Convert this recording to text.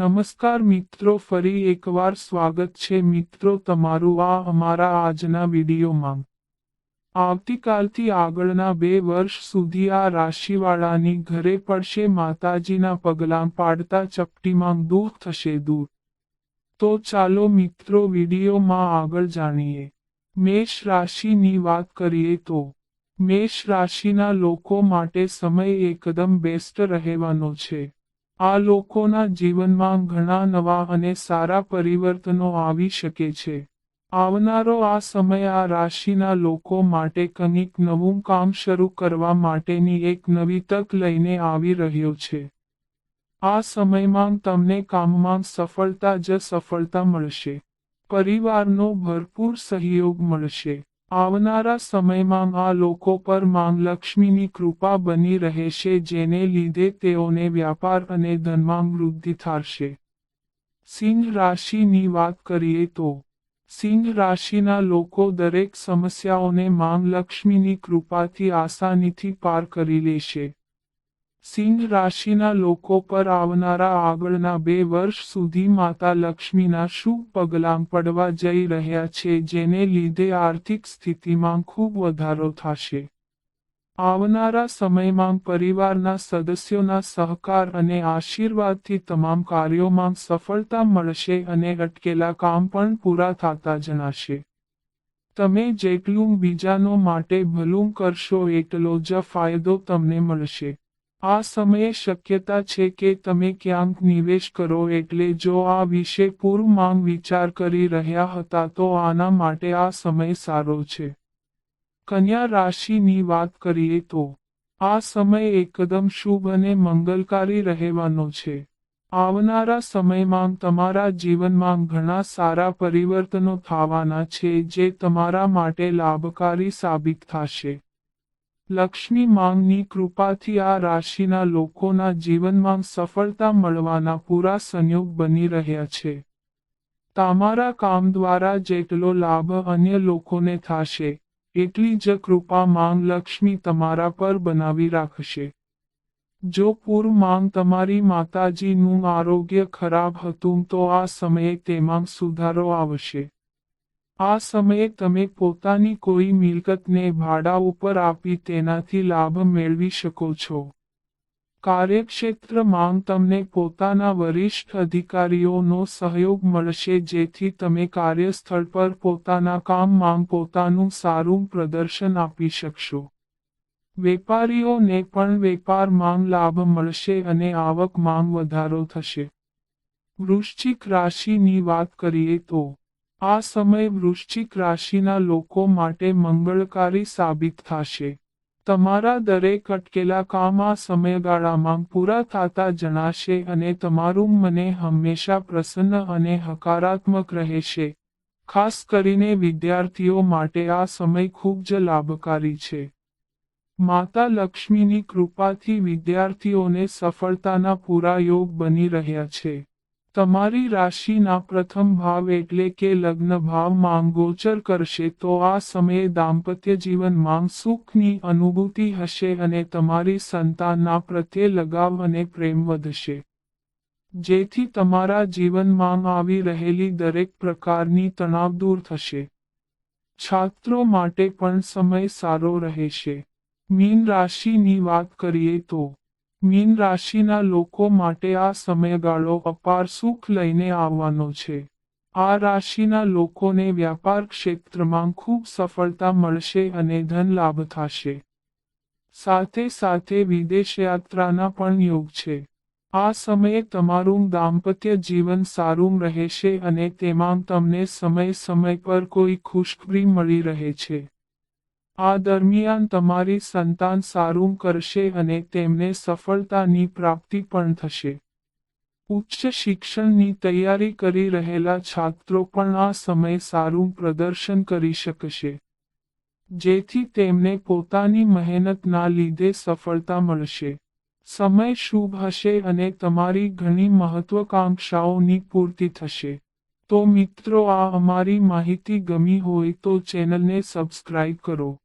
નમસ્કાર મિત્રો, ફરી એકવાર સ્વાગત છે મિત્રો તમારું આ અમારા આજના વિડીયોમાં. આવતીકાલથી આગળના બે વર્ષ સુધી આ રાશિવાળાની ઘરે પડશે, માતાજીના પગલાં પાડતા ચપટીમાં દુઃખ થશે દૂર. તો ચાલો મિત્રો વિડીયોમાં આગળ જાણીએ. મેષ રાશિની વાત કરીએ તો, મેષ રાશિના લોકો માટે સમય એકદમ બેસ્ટ રહેવાનો છે. આ લોકોના જીવનમાં ઘણા નવા અને સારા પરિવર્તનો આવી શકે છે. આવનારો આ સમય આ રાશિના લોકો માટે કંઈક નવું કામ શરૂ કરવા માટેની એક નવી તક લઈને આવી રહ્યો છે. આ સમયમાં તમને કામમાં સફળતા જ સફળતા મળશે. પરિવારનો ભરપૂર સહયોગ મળશે. આવનારા સમયમાં આ લોકો પર માંગલક્ષ્મીની કૃપા બની રહેશે જેને લીધે તેઓને વ્યાપાર અને ધનમાં વૃદ્ધિ થશે સિંહ રાશિની વાત કરીએ તો, સિંહ રાશિના લોકો દરેક સમસ્યાઓને માંગલક્ષ્મીની કૃપાથી આસાનીથી પાર કરી લેશે. સિંહ રાશિના લોકો પર આવનારા આગળના બે વર્ષ સુધી માતા લક્ષ્મીના શુભ પગલાં પડવા જઈ રહ્યા છે, જેને લીધે આર્થિક સ્થિતિમાં ખૂબ વધારો થશે. આવનારા સમયમાં પરિવારના સદસ્યોના સહકાર અને આશીર્વાદથી તમામ કાર્યોમાં સફળતા મળશે અને અટકેલા કામ પણ પૂરા થતા જણાશે. તમે જેટલું બીજાનો માટે ભલું કરશો, એટલો જ ફાયદો તમને મળશે. આ સમયે શક્યતા છે કે તમે ક્યાંક નિવેશ કરો એટલે જો આ વિશે પૂર્વ માંગ વિચાર કરી રહ્યા હતા તો આના માટે આ સમય સારો છે. કન્યા રાશિની વાત કરીએ તો, આ સમય એકદમ શુભ અને મંગલકારી રહેવાનો છે. આવનારા સમયમાં તમારા જીવનમાં ઘણા સારા પરિવર્તનો થવાના છે જે તમારા માટે લાભકારી સાબિત થશે. લક્ષ્મી માંગની કૃપાથી આ રાશિના લોકોના જીવનમાં સફળતા મળવાના પૂરા સંયોગ બની રહ્યા છે. તમારા કામ દ્વારા જેટલો લાભ અન્ય લોકોને થશે, એટલી જ કૃપા માંગ લક્ષ્મી તમારા પર બનાવી રાખશે. જો પૂર માંગ તમારી માતાજીનું આરોગ્ય ખરાબ હતું તો આ સમયે તેમાં સુધારો આવશે. આ સમયે તમે પોતાની કોઈ મિલકતને ભાડા ઉપર આપી તેનાથી લાભ મેળવી શકો છો. કાર્યક્ષેત્રમાં તમને પોતાના વરિષ્ઠ અધિકારીઓનો સહયોગ મળશે જેથી તમે કાર્યસ્થળ પર પોતાના કામમાં પોતાનું સારું પ્રદર્શન આપી શકશો. વેપારીઓને પણ વેપારમાં લાભ મળશે અને આવક માંગ વધારો થશે. વૃશ્ચિક રાશિની વાત કરીએ તો આ સમય વૃશ્ચિક રાશિના લોકો માટે મંગળકારી સાબિત થશે. તમારા દરેક અટકેલા કામ આ સમયગાળામાં પૂરા થતા જણાશે અને તમારું મને હંમેશા પ્રસન્ન અને હકારાત્મક રહેશે. ખાસ કરીને વિદ્યાર્થીઓ માટે આ સમય ખૂબ જ લાભકારી છે. માતા લક્ષ્મીની કૃપાથી વિદ્યાર્થીઓને સફળતાના પૂરા યોગ બની રહ્યા છે. તમારી રાશિના પ્રથમ ભાવ એટલે કે લગ્ન ભાવમાં ગોચર કરશે તો આ સમયે દાંપત્ય જીવનમાં સુખની અનુભૂતિ હશે અને તમારી સંતાનના પ્રત્યે લગાવ અને પ્રેમ વધશે. જેથી તમારા જીવનમાં આવી રહેલી દરેક પ્રકારની તણાવ દૂર થશે. છાત્રો માટે પણ સમય સારો રહેશે. મીન રાશિની વાત કરીએ તો મીન રાશિના લોકો માટે આ સમયગાળો અપાર સુખ લઈને આવવાનો છે. આ રાશિના લોકોને વ્યાપાર ક્ષેત્રમાં ખૂબ સફળતા મળશે અને ધન લાભ થશે. સાથે સાથે વિદેશ યાત્રાના પણ યોગ છે. આ સમયે તમારું દાંપત્ય જીવન સારું રહેશે અને તેમાં તમને સમય સમય પર કોઈ ખુશખબરી મળી રહે છે. આ દરમિયાન તમારી સંતાન સારું કરશે અને તેમને સફળતાની પ્રાપ્તિ પણ થશે. ઉચ્ચ શિક્ષણની તૈયારી કરી રહેલા છાત્રો પણ આ સમય સારું પ્રદર્શન કરી શકશે. જેથી તેમને પોતાની મહેનતના લીધે સફળતા મળશે. સમય શુભ હશે અને તમારી ઘણી મહત્વકાંક્ષાઓની પૂર્તિ થશે. તો મિત્રો, આ અમારી માહિતી ગમી હોય તો ચેનલને સબસ્ક્રાઇબ કરો.